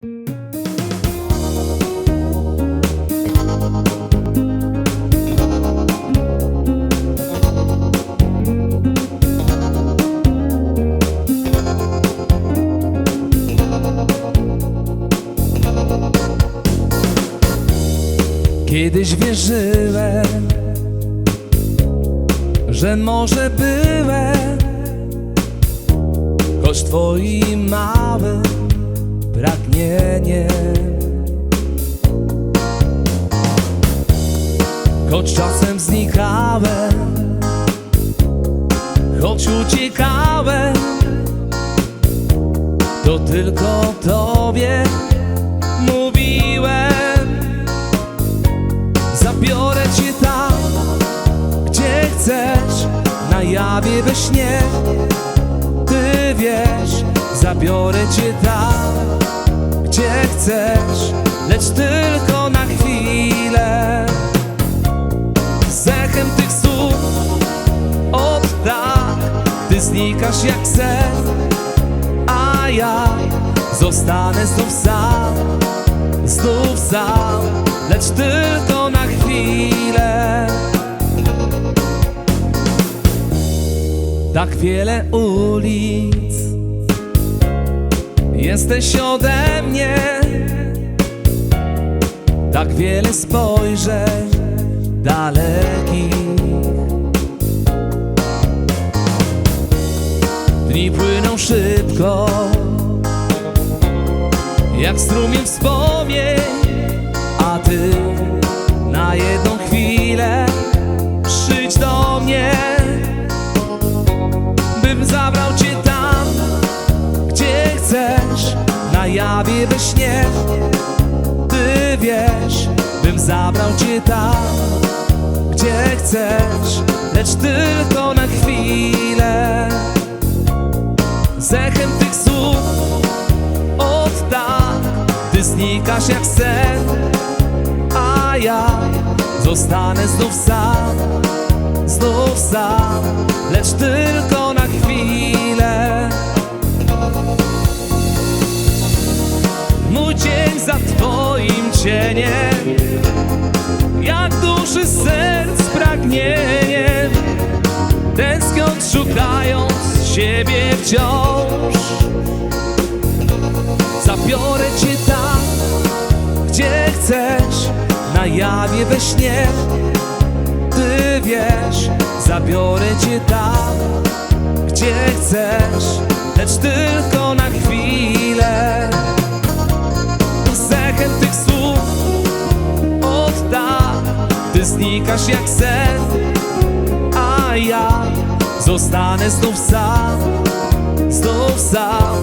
Kiedyś wierzyłem, że może byłem choć twoim małym pragnieniem. Choć czasem znikałem, choć uciekałem, to tylko tobie mówiłem. Zabiorę cię tam, gdzie chcesz, na jawie we śnie. Ty wiesz, zabiorę cię tam, gdzie chcesz, lecz tylko na chwilę. Zechem tych słów od tak, ty znikasz jak sen, a ja zostanę znów sam znów sam, lecz tylko na chwilę. Tak wiele ulic jesteś ode mnie, tak wiele spojrzeń dalekich. Dni płyną szybko jak strumień wspomnień, a ty jawie we śnie. Ty wiesz, bym zabrał cię tam, gdzie chcesz, lecz tylko na chwilę. Zechem tych słów od tak Ty znikasz jak sen A ja zostanę znów sam Znów sam Lecz tylko na chwilę siebie wciąż Zabiorę cię tam, gdzie chcesz, na jawie we śnie. Ty wiesz, zabiorę cię tam, gdzie chcesz, lecz tylko na chwilę. Zechem tych słów od tak, ty znikasz jak sen, a ja zostanę znów sam znów sam,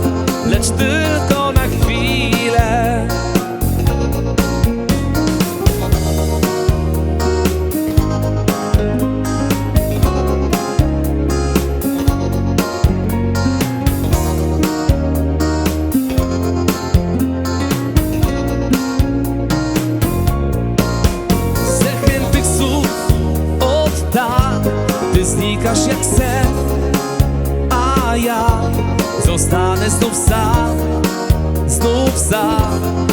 lecz tylko na chwilę. Zechem tych słów od tak, ty znikasz jak sen Зостане знов сам, знов сам